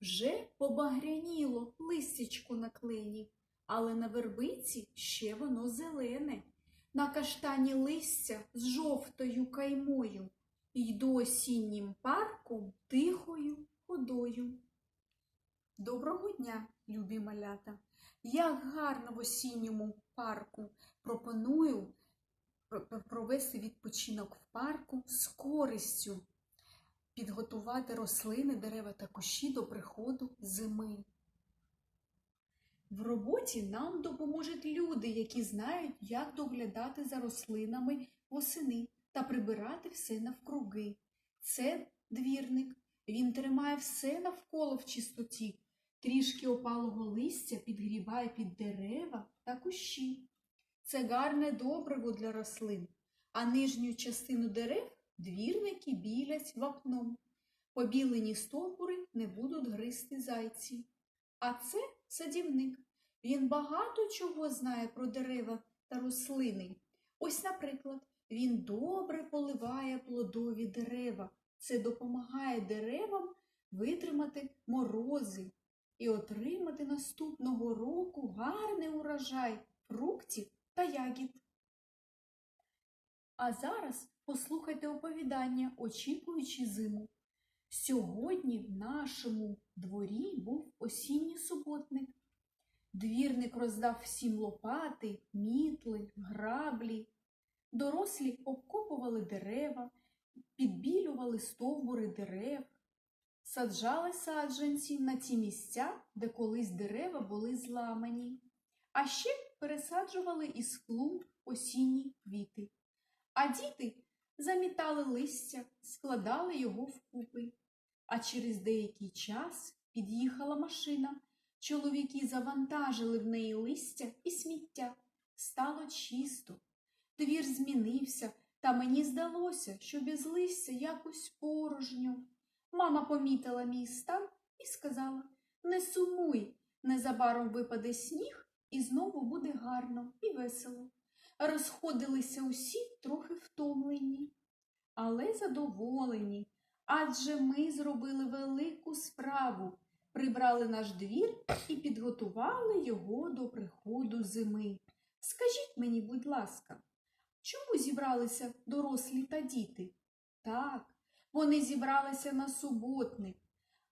Вже побагряніло листячко на клені, але на вербиці ще воно зелене. На каштані листя з жовтою каймою. Йду осіннім парком тихою ходою. Доброго дня, любі малята! Як гарно в осінньому парку пропоную пр- пр- провести відпочинок в парку з користю, підготувати рослини, дерева та кущі до приходу зими. В роботі нам допоможуть люди, які знають, як доглядати за рослинами восени та прибирати все навкруги. Це двірник. Він тримає все навколо в чистоті. Трішки опалого листя підгрібає під дерева та кущі. Це гарне добриво для рослин, а нижню частину дерев двірники білять вапном. Побілені стовбури не будуть гризти зайці. А це садівник. Він багато чого знає про дерева та рослини. Ось, наприклад, він добре поливає плодові дерева. Це допомагає деревам витримати морози і отримати наступного року гарний урожай фруктів та ягід. А зараз послухайте оповідання, очікуючи зиму. Сьогодні в нашому дворі був осінній суботник. Двірник роздав всім лопати, мітли, граблі. Дорослі обкопували дерева, підбілювали стовбури дерев, саджали саджанці на ті місця, де колись дерева були зламані, а ще пересаджували із клумб осінні квіти. А діти замітали листя, складали його вкупи. А через деякий час під'їхала машина. Чоловіки завантажили в неї листя і сміття. Стало чисто. Двір змінився, та мені здалося, що без листя якось порожньо. Мама помітила мій стан і сказала Не сумуй, незабаром випаде сніг, і знову буде гарно і весело. Розходилися усі трохи втомлені, але задоволені, адже ми зробили велику справу, прибрали наш двір і підготували його до приходу зими. Скажіть мені, будь ласка, чому зібралися дорослі та діти? Так, вони зібралися на суботник.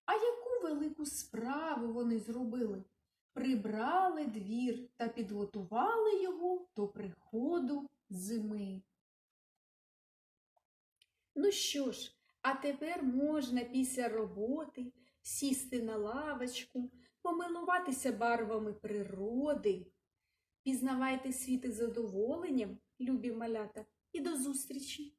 А яку велику справу вони зробили? Прибрали двір та підготували його до приходу зими. Ну що ж, а тепер можна після роботи сісти на лавочку, помилуватися барвами природи. Пізнавайте світ із задоволенням, любі малята, і до зустрічі!